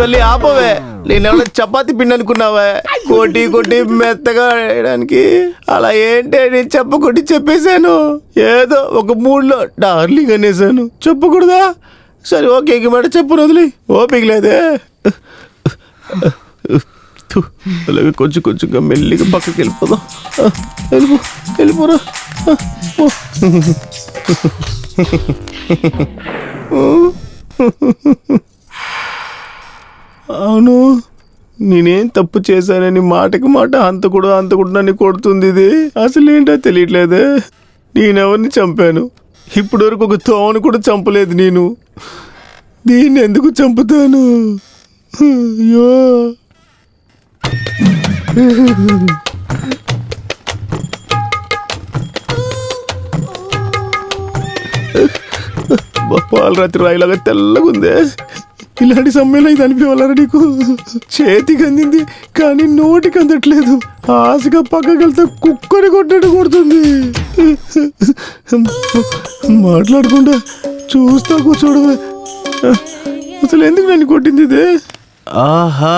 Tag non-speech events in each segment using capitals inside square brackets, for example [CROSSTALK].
తల్లి ఆపవే. నేనేమన్నా చపాతి పిండి అనుకున్నావా? కొట్టి కొట్టి మెత్తగా వేయడానికి అలా ఏంటి నేను చెప్పకొట్టి చెప్పేశాను? ఏదో ఒక మూడ్లో డార్లింగ్ అనేసాను చెప్పకూడదా? సరే ఓకే ఇంక మేడం చెప్పు వదిలి ఓపిక లేదే. అలాగే కొంచెం కొంచెంగా మెల్లిగా పక్కకి వెళ్ళిపోదాం. వెళ్ళిపో వెళ్ళిపోరా. పో. అవును. నేనేం తప్పు చేశానని మాటకి మాట అంతకుడు అంతకుడు నన్ను కొడుతుంది ఇది. అసలు ఏంటో తెలియట్లేదే. నేనెవరిని చంపాను? ఇప్పటి వరకు ఒక తోమను కూడా చంపలేదు నేను. దీన్ని ఎందుకు చంపుతాను? అయ్యో. పాలరాత్రి రాయిలాగా తెల్లగా ఉందే ఇలాంటి సమ్మెలో ఇది అనిపించాలరా నీకు? చేతికి అందింది కానీ నోటికి అందట్లేదు. ఆశగా పక్కకి వెళ్తే కుక్కని కొట్టడం కొడుతుంది. మాట్లాడకుండా చూస్తా కూర్చోడమే అసలు ఎందుకు నన్ను కొట్టింది ఇదే? ఆహా.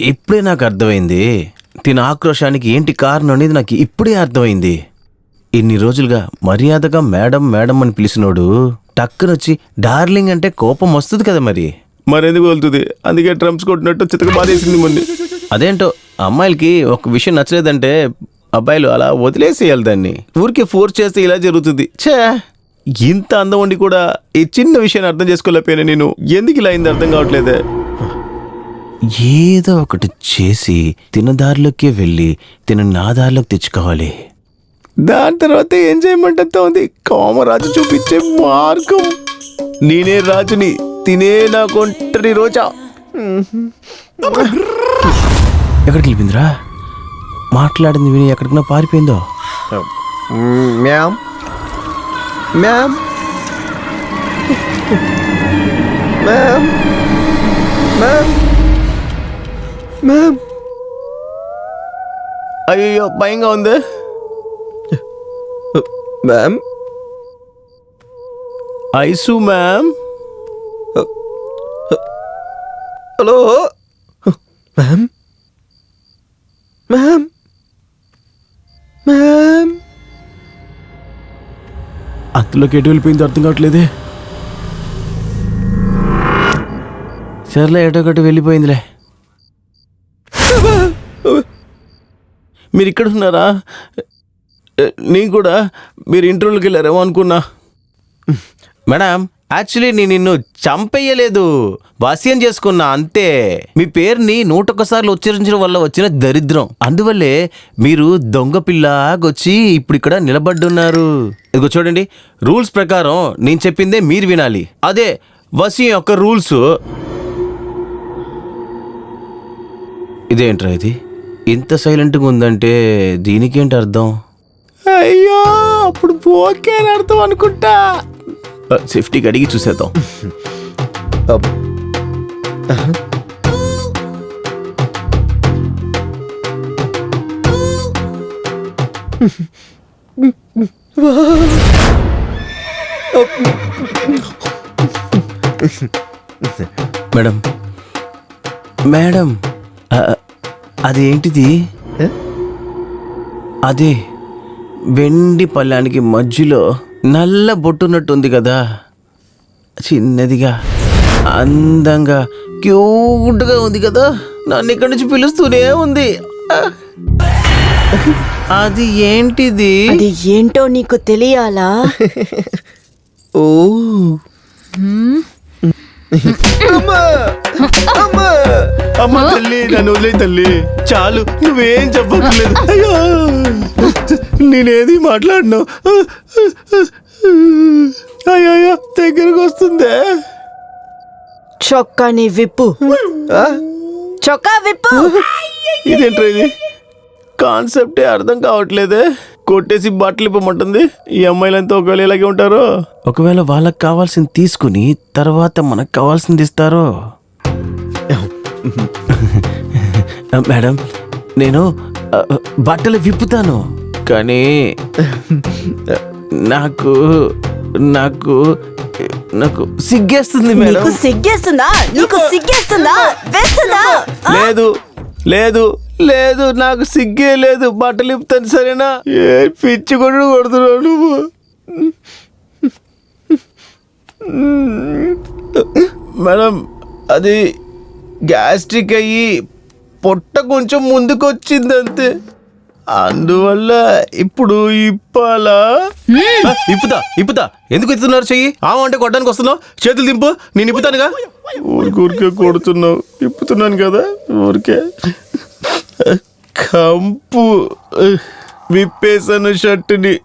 ఇప్పుడే నాకు అర్థమైంది. తిన ఆక్రోశానికి ఏంటి కారణం అనేది నాకు ఇప్పుడే అర్థమైంది. ఇన్ని రోజులుగా మర్యాదగా మేడం మేడం అని పిలిచినోడు టక్కునొచ్చి డార్లింగ్ అంటే కోపం వస్తుంది కదా మరి? మరెందుకు వెళ్తుంది? అందుకే డ్రమ్స్ కొట్టినట్టు చితక బాధేసింది మొన్న. అదేంటో అమ్మాయిలకి ఒక విషయం నచ్చలేదంటే అబ్బాయిలు అలా వదిలేసేయాలి దాన్ని. ఊరికే ఫోర్స్ చేస్తే ఇలా జరుగుతుంది. ఛే! ఇంత అందం ఉండి కూడా ఈ చిన్న విషయాన్ని అర్థం చేసుకోలేకపోయాను నేను. ఎందుకు ఇలా అయింది అర్థం కావట్లేదే? ఏదో ఒకటి చేసి తిన దారిలోకే వెళ్ళి తిన నా దారిలోకి తెచ్చుకోవాలి. దాని తర్వాత ఏం చేయమంటే ఉంది? కామరాజు చూపించే మార్గం. నేనే రాజుని తినే నా కొంటరి రోజా. ఎక్కడికి వెళ్ళిపోయిందిరా? మాట్లాడింది విని ఎక్కడికైనా పారిపోయిందో? Ma'am. Ma'am. Ma'am. Ma'am. Ma'am. అయ్యో భయంగా ఉంది. Ma'am ice ma'am hello ma'am ma'am ma'am అంతలోకి ఎటు వెళ్ళిపోయింది అర్థం కావట్లేదే. సర్లే ఎటో ఒకటి వెళ్ళిపోయిందిలే. మీరు ఇక్కడ ఉన్నారా? నేను కూడా మీరు ఇంటర్వ్యూకి వెళ్ళారేమో అనుకున్నా. మేడం యాక్చువల్లీ నేను నిన్ను చంపేయలేదు వాస్యం చేసుకున్నా అంతే. మీ పేరుని నూటొక్కసార్లు ఉచ్చరించడం వల్ల వచ్చిన దరిద్రం. అందువల్లే మీరు దొంగ పిల్లగొచ్చి ఇప్పుడు ఇక్కడ నిలబడ్డున్నారు. ఇదిగో చూడండి రూల్స్ ప్రకారం నేను చెప్పిందే మీరు వినాలి. అదే వసీం యొక్క రూల్స్. ఇదేంట్రా ఇది? ఇంత సైలెంట్గా ఉందంటే దీనికేంటి అర్థం? అయ్యో అప్పుడు ఓకే అని అర్థం అనుకుంటా. సేఫ్టీకి అడిగి చూసేద్దాం. మేడం మేడం అదేంటిది? అదే. వెండి పళ్ళానికి మధ్యలో నల్ల బొట్టున్నట్టుంది కదా. చిన్నదిగా అందంగా క్యూట్గా ఉంది కదా. నన్ను ఇక్కడి నుంచి పిలుస్తూనే ఉంది. అది ఏంటిది? అది ఏంటో నీకు తెలియాలా? ఓ. అమ్మా! అమ్మా! అమ్మ తల్లి నన్ను వదిలే తల్లి. చాలు నువ్వేం చెప్పక్కర్లేదు. అయ్యో! నేనేది మాట్లాడినా. అయ్యో దగ్గరకు వస్తుందే. చొక్కాని విప్పు. ఆ? చొక్కా విప్పు. ఇదేంట్రా ఇది? కాన్సెప్టే అర్థం కావట్లేదే. కొట్టేసి బట్టలు ఇప్పమంటుంది. ఈ అమ్మాయిలంతా ఒకవేళ ఇలాగే ఉంటారో? ఒకవేళ వాళ్ళకి కావాల్సింది తీసుకుని తర్వాత మనకు కావాల్సింది ఇస్తారో? [LAUGHS] మేడం నేను బట్టలు విప్పుతాను. కానీ నాకు నాకు నాకు సిగ్గేస్తుంది మేడం. సిగ్గేస్తుందా? నీకు సిగ్గేస్తుందా? లేదు లేదు. లేదు నాకు సిగ్గే లేదు. బట్టలు ఇప్పుతాను సరేనా? ఏ పిచ్చి కొడు కొడుతున్నావు నువ్వు? మేడం అది గ్యాస్ట్రిక్ అయ్యి పొట్ట కొంచెం ముందుకు వచ్చింది అంతే అందువల్ల ఇప్పుడు ఇప్పాలా? ఇప్పుతా ఇప్పుతా. ఎందుకు ఇస్తున్నారు చెయ్యి? ఆమె అంటే కొట్టడానికి వస్తున్నావు? చేతులు దింపు. నేను ఇప్పుతానుగా? ఊరికి ఊరికే కొడుతున్నావు. ఇప్పుతున్నాను కదా ఊరికే. కంపు. విప్పేసాను షర్టుని.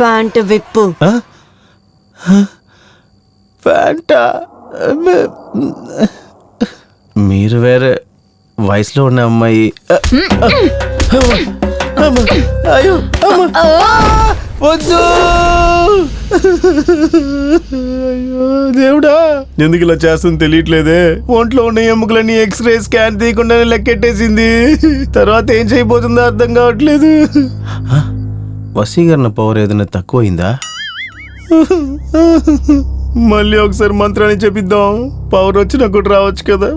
ప్యాంట్ విప్పు. ప్యాంటా? మీరు వేరే వయసులో ఉన్న అమ్మాయి. అయ్యో అమ్మ. వద్దు! అయ్యో దేవుడా! ఎందుకు ఇలా చేస్తుంది తెలియట్లేదే? ఒంట్లో ఉన్న ఎముకలన్నీ ఎక్స్రే స్కాన్ తీయకుండానే లెక్కెట్టేసింది. తర్వాత ఏం చేయబోతుందో అర్థం కావట్లేదు. వసీకరణ పవర్ ఏదైనా తక్కువైందా? మళ్ళీ ఒకసారి మంత్రాన్ని చెప్పిద్దాం. పవర్ వచ్చి నాకు కూడా రావచ్చు కదా.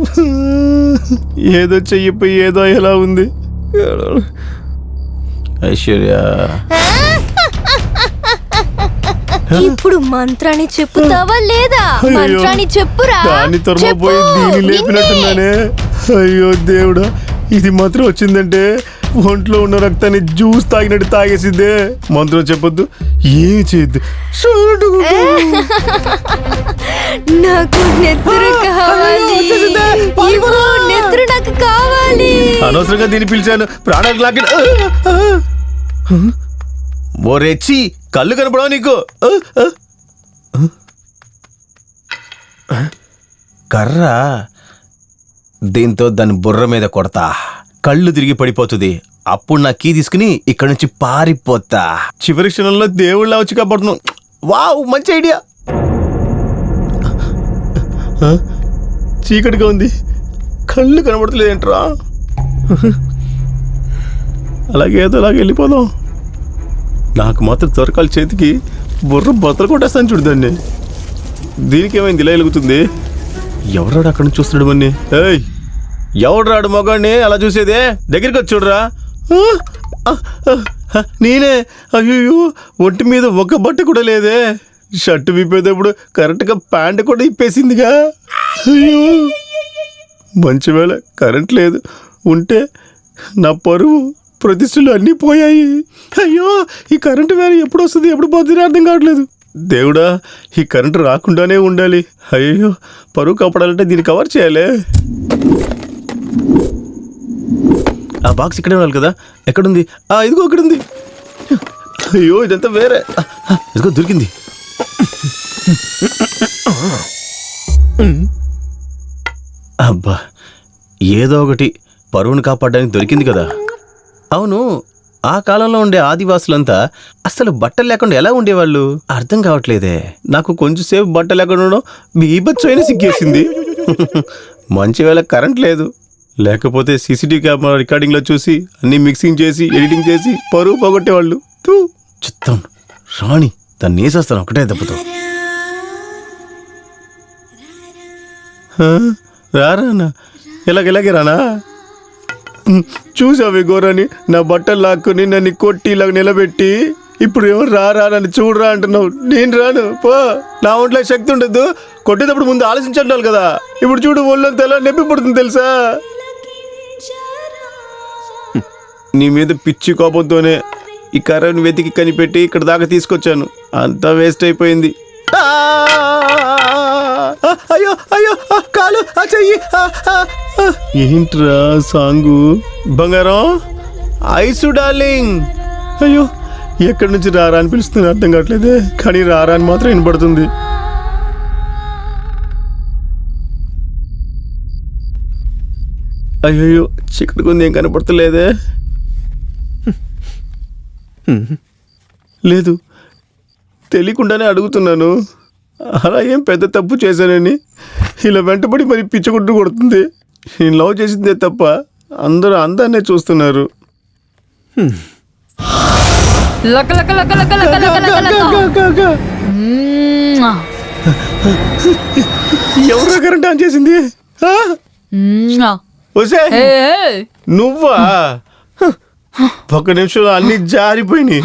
ఏదో చెయ్యిపోయి ఏదో ఎలా ఉంది. ఐశ్వర్య. ఇప్పుడు మంత్రాన్ని చెప్పుతావా లేదా? అయ్యో. మంత్రాన్ని చెప్పురా? దాన్ని. దీన్ని. లేపినట్టున్నానే. అయ్యో దేవుడా ఇది మాత్రం వచ్చిందంటే ఒంట్లో ఉన్న రక్తాన్ని జ్యూస్ తాగినట్టు తాగేసిద్దే. మంత్రం చెప్పొద్దు ఏమి చేయొద్దు. నాకు నెత్తురు కావాలి. నెత్తురు నాకు కావాలి. అనవసరంగా దీన్ని పిలిచాను. ప్రాణాలకు లాక్కి ఓ రెచ్చి కళ్ళు కనపడవా నీకు? కర్ర. దీంతో దాని బుర్ర మీద కొడతా. కళ్ళు తిరిగి పడిపోతుంది. అప్పుడు నా కీ తీసుకుని ఇక్కడ నుంచి పారిపోతా. చివరి క్షణంలో దేవుళ్ళ వచ్చి కాపాడుతున్నావు. వావ్ మంచి ఐడియా. చీకటిగా ఉంది. కళ్ళు కనబడతలేదేంట్రా? అలాగే ఏదో అలాగే వెళ్ళిపోదాం. నాకు మాత్రం దొరకాలి చేతికి బుర్ర బొత్తలు కొట్టేస్తాను చూడు దాన్ని. దీనికి ఏమైంది ఇలా వెలుగుతుంది ఎవరాడు అక్కడ నుంచి చూస్తున్నాడు మన్ని ఏయ్ ఎవడు రాడు అలా చూసేదే? దగ్గరికి వచ్చి చూడరా? నేనే. అయ్యో ఒంటి మీద ఒక బట్ట కూడా లేదే. షర్ట్ విప్పేటప్పుడు కరెక్ట్గా ప్యాంట్ కూడా ఇప్పేసిందిగా అయ్యో మంచి వేళ కరెంట్ లేదు. ఉంటే నా పరువు ప్రతిష్టలు అన్నీ పోయాయి. అయ్యో ఈ కరెంటు వేరే ఎప్పుడు వస్తుంది ఎప్పుడు పోతుంది అర్థం కావట్లేదు. దేవుడా ఈ కరెంటు రాకుండానే ఉండాలి. అయ్యో పరువు కాపాడాలంటే దీన్ని కవర్ చేయాలి. ఆ బాక్స్ ఇక్కడే ఉండాలి కదా? ఎక్కడుంది? ఆ ఇదిగో ఇక్కడ ఉంది అయ్యో ఇదంతా వేరే. ఇదిగో దొరికింది. అబ్బా ఏదో ఒకటి పరువును కాపాడడానికి దొరికింది కదా? అవును ఆ కాలంలో ఉండే ఆదివాసులంతా అసలు బట్టలు లేకుండా ఎలా ఉండేవాళ్ళు? అర్థం కావట్లేదే. నాకు కొంచెంసేపు బట్టలు లేకుండా ఉండడం బీభత్సమైన సిగ్గేసింది. [LAUGHS] మంచి వేళ కరెంట్ లేదు. లేకపోతే సీసీటీవీ కెమెరా రికార్డింగ్లో చూసి అన్ని మిక్సింగ్ చేసి ఎడిటింగ్ చేసి పరువు పోగొట్టేవాళ్ళు. తూ! చిత్తం. రాణి దాన్ని వేసేస్తాను ఒకటే దెబ్బతో. హా? రారా ఇలాగ ఇలాగే రానా? చూసావి గోరని నా బట్టలు లాక్కుని నన్ను కొట్టి ఇలా నిలబెట్టి ఇప్పుడు ఎవరు రారా నన్ను చూడరా అంటున్నావు. నేను రాను. పో. నా ఒంట్లో శక్తి ఉండదు. కొట్టేటప్పుడు ముందు ఆలోచించాలి కదా. ఇప్పుడు చూడు ఒళ్ళంతా ఎలా నొప్పి పడుతుంది తెలుసా? నీ మీద పిచ్చి కోపంతోనే ఈ కర్రను వెతికి కనిపెట్టి ఇక్కడ దాకా తీసుకొచ్చాను. అంతా వేస్ట్ అయిపోయింది. ఆ! అయ్యో అయ్యో కాలు ఆ చెయ్యి. ఏంట్రా సాంగు? బంగారం? Ice darling. అయ్యో ఎక్కడి నుంచి రారా అని పిలుస్తుంది అర్థం కావట్లేదే. కానీ రారా అని మాత్రం వినపడుతుంది అయ్యో చిక్కడి కొంది ఏం కనపడతలేదే. [LAUGHS] లేదు తెలియకుండానే అడుగుతున్నాను. అలా ఏం పెద్ద తప్పు చేశానని ఇలా వెంటబడి మరి పిచ్చగుడ్డు కొడుతుంది నేను లవ్ చేసిందే తప్ప అందరూ అందాన్నే చూస్తున్నారు లక లక లక లక లక లక లక లక. గా, గా, గా. మ్వా. ఎవరో కరెంట్ ఆన్ చేసింది ఆ? ఒసే నువ్వా ఒక నిమిషంలో అన్ని జారిపోయినాయి